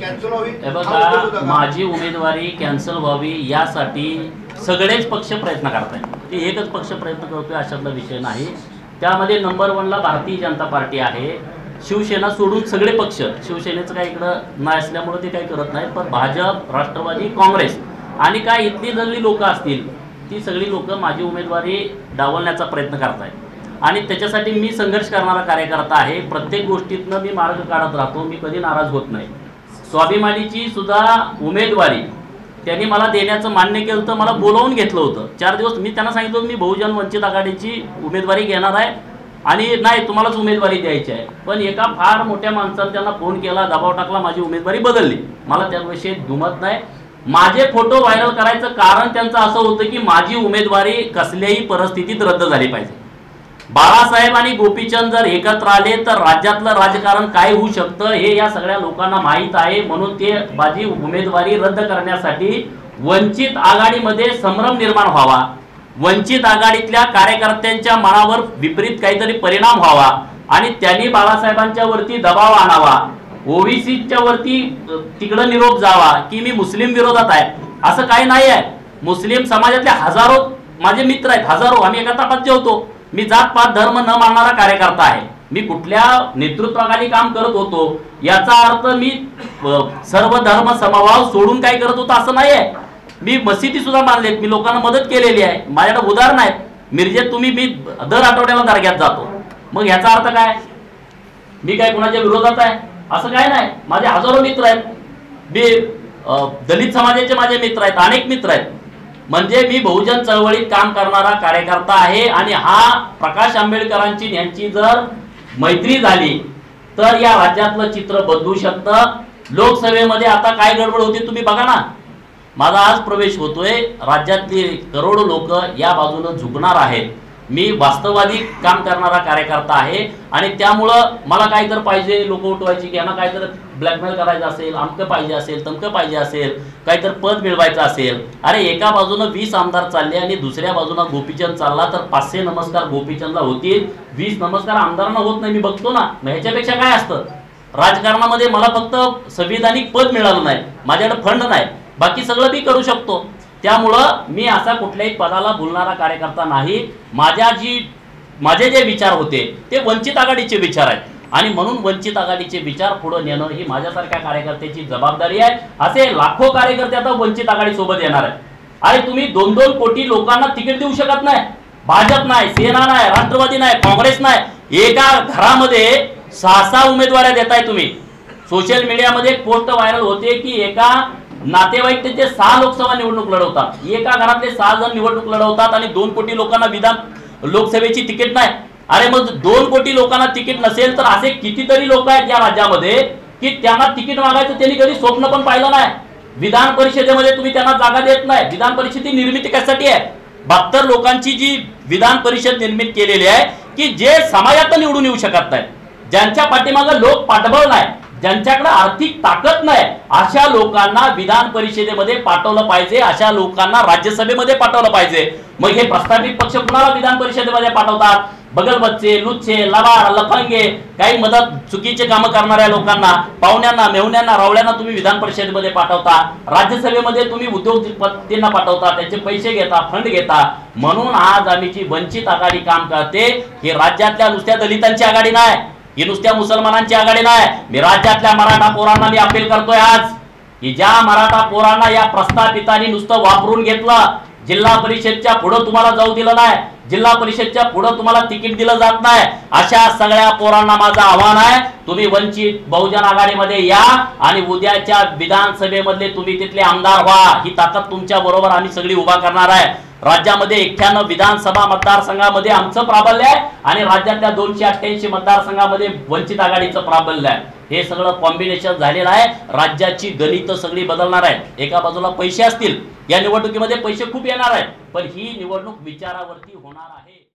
Cancel व्हावी? हे उद्देश बघा? माझी उमेदवारी कॅन्सल व्हावी यासाठी सगळेच पक्ष प्रयत्न करतायत. ते एकच पक्ष प्रयत्न करतोय अशातला विषय नाही. त्यामध्ये नंबर वनला भारतीय जनता पार्टी आहे. शिवसेना सोडून सगळे पक्ष शिवसेनेचं काही इकडं नाही असल्यामुळे ते काही करत नाहीत पण भाजप राष्ट्रवादी काँग्रेस आणि काय इथली जरी लोक असतील ती सगळी लोक माझी उमेदवारी डावलण्याचा प्रयत्न करतायत. आणि त्याच्यासाठी मी संघर्ष करणारा कार्यकर्ता आहे. प्रत्येक गोष्टीतनं मी मार्ग काढत राहतो मी कधी नाराज होत नाही. स्वाभिमानीची सुद्धा उमेदवारी. त्यांनी मला देण्याचं मान्य केलं तर मला बोलावून घेतलं होतं. चार दिवस मी त्यांना सांगितलं होतं मी बहुजन वंचित आघाडीची उमेदवारी घेणार आहे आणि नाही तुम्हालाच उमेदवारी द्यायची आहे. पण एका फार मोठ्या माणसाने त्यांना फोन केला दबाव टाकला माझी उमेदवारी बदलली. मला त्याविषयी दुमत नाही. माझे फोटो व्हायरल करायचं कारण त्यांचं असं होतं की माझी उमेदवारी कसल्याही परिस्थितीत रद्द झाली पाहिजे. बाळासाहेब आणि गोपीचंद जर एकत्र आले तर राज्यातलं राजकारण काय होऊ शकतं हे या सगळ्या लोकांना माहीत आहे. म्हणून ते माझी उमेदवारी रद्द करण्यासाठी वंचित आघाडीमध्ये संभ्रम निर्माण व्हावा. वंचित आघाडीतल्या कार्यकर्त्यांच्या मनावर विपरीत काहीतरी परिणाम व्हावा आणि त्यांनी बाळासाहेबांच्या वरती दबाव आणावा. ओबीसीच्या वरती तिकडं निरोप जावा की मी मुस्लिम विरोधात आहे. असं काही नाही आहे मुस्लिम समाजातले हजारो माझे मित्र आहेत. हजारो. आम्ही एका तापात जेवतो. मी जात पात धर्म न मानणारा कार्यकर्ता आहे. मी कुठल्या नेतृत्वाखाली काम करत होतो याचा अर्थ मी सर्व धर्म समभाव सोडून काय करत होतो असं नाही आहे मी मशिदी सुद्धा बांधलेत मी लोकांना मदत केलेली आहे. माझ्याकडे उदाहरण आहेत. मिरजेत तुम्ही मी दर आठवड्याला दर्ग्यात जातो. मग याचा अर्थ काय? मी काय कुणाच्या विरोधात आहे? असं काय नाही. माझे हजारो मित्र आहेत. मी दलित समाजाचे माझे मित्र आहेत अनेक मित्र आहेत. म्हणजे मी बहुजन चळवळीत काम करणारा कार्यकर्ता आहे आणि हा प्रकाश आंबेडकरांची यांची जर मैत्री झाली तर या राज्यातलं चित्र बदलू शकतं. लोकसभेमध्ये आता काय गडबड होती तुम्ही बघा ना. माझा आज प्रवेश होतोय. राज्यातली करोडो लोक या बाजूनं झुकणार आहेत. मी वास्तववादी काम करणारा कार्यकर्ता आहे आणि त्यामुळं मला काय तर पाहिजे लोक उठवायची की यांना काय तर ब्लॅकमेल करायचं असेल अमकं पाहिजे असेल तमकं पाहिजे असेल काहीतर पद मिळवायचं असेल. अरे एका बाजूनं वीस आमदार चालले आणि दुसऱ्या बाजूनं गोपीचंद चालला तर पाचशे नमस्कार गोपीचंदला होतील. वीस नमस्कार आमदारांना होत नाही मी बघतो ना. मग ह्याच्यापेक्षा काय असतं? राजकारणामध्ये मला फक्त संविधानिक पद मिळालं नाही. माझ्याकडे फंड नाही. बाकी सगळं मी करू शकतो. त्यामुळं मी असा कुठल्याही पदाला बोलणारा कार्यकर्ता नाही. माझ्या जी माझे जे विचार होते ते वंचित आघाडीचे विचार आहेत. आणि म्हणून वंचित आघाडीचे विचार पुढे नेणं ही माझ्यासारख्या कार्यकर्त्याची जबाबदारी आहे. असे लाखो कार्यकर्ते आता वंचित आघाडी सोबत येणार आहेत. अरे तुम्ही दोन दोन कोटी लोकांना तिकीट देऊ शकत नाही. भाजप नाही सेना नाही राष्ट्रवादी नाही काँग्रेस नाही. एका घरामध्ये सहा सहा उमेदवाऱ्या देताय तुम्ही. सोशल मीडियामध्ये पोस्ट व्हायरल होते की एका नातेवाईक त्याचे सहा लोकसभा निवडणूक लढवतात. एका घरातले सहा जण निवडणूक लढवतात आणि दोन कोटी लोकांना विधान लोकसभेची तिकीट नाही. अरे मग दोन कोटी लोकांना तिकीट नसेल तर असे कितीतरी लोक आहेत या राज्यामध्ये की त्यांना तिकीट मागायचं त्यांनी कधी स्वप्न पण पाहिलं नाही. विधान परिषदेमध्ये तुम्ही त्यांना जागा देत नाही. विधान परिषद ही निर्मिती कशासाठी आहे? बहात्तर लोकांची जी विधान परिषद निर्मित केलेली आहे की जे समाजात निवडून येऊ शकत नाही ज्यांच्या पाठीमागं लोक पाठबळ नाही. ज्यांच्याकडे आर्थिक ताकद नाही अशा लोकांना विधान परिषदेमध्ये पाठवलं पाहिजे अशा लोकांना राज्यसभेमध्ये पाठवलं पाहिजे. मग हे प्रस्थापित पक्ष कुणाला विधान परिषदेमध्ये पाठवतात? बगलबच्चे लुच्चे लवार लफंगे काही मदत चुकीचे कामं करणाऱ्या लोकांना पाहुण्यांना मेहुण्यांना रावळ्यांना तुम्ही विधान परिषदेमध्ये पाठवता राज्यसभेमध्ये तुम्ही उद्योगपतींना पाठवता त्यांचे पैसे घेता फंड घेता. म्हणून आज आम्ही जी वंचित आघाडी काम करते हे राज्यातल्या नुसत्या दलितांची आघाडी नाही. ही नुसत्या मुसलमानांची आघाडी नाही. मी राज्यातल्या मराठा पोरांना मी अपील करतोय आज. की ज्या मराठा पोरांना या प्रस्थापितांनी नुसतं वापरून घेतलं जिल्हा परिषदच्या पुढं तुम्हाला जाऊ दिलं नाही जिल्हा परिषदच्या पुढं तुम्हाला तिकीट दिलं जात नाही अशा सगळ्या पोरांना माझं आव्हान आहे. तुम्ही वंचित बहुजन आघाडीमध्ये या आणि उद्याच्या विधानसभेमधले तुम्ही तिथले आमदार व्हा. ही ताकद तुमच्या बरोबर आम्ही सगळी उभा करणार आहे. राज्यामध्ये एकट्यानं विधानसभा मतदारसंघामध्ये आमचं प्राबल्य आहे आणि राज्यातल्या दोनशे अठ्ठ्याऐंशी मतदारसंघामध्ये वंचित आघाडीचं प्राबल्य आहे. हे सगळं कॉम्बिनेशन झालेलं आहे. राज्याची गणित सगळी बदलणार आहे एका बाजूला पैसे असतील या निवडणुकीमध्ये पैसे खूप येणार आहेत. पण ही निवडणूक विचारावरती होणार आहे.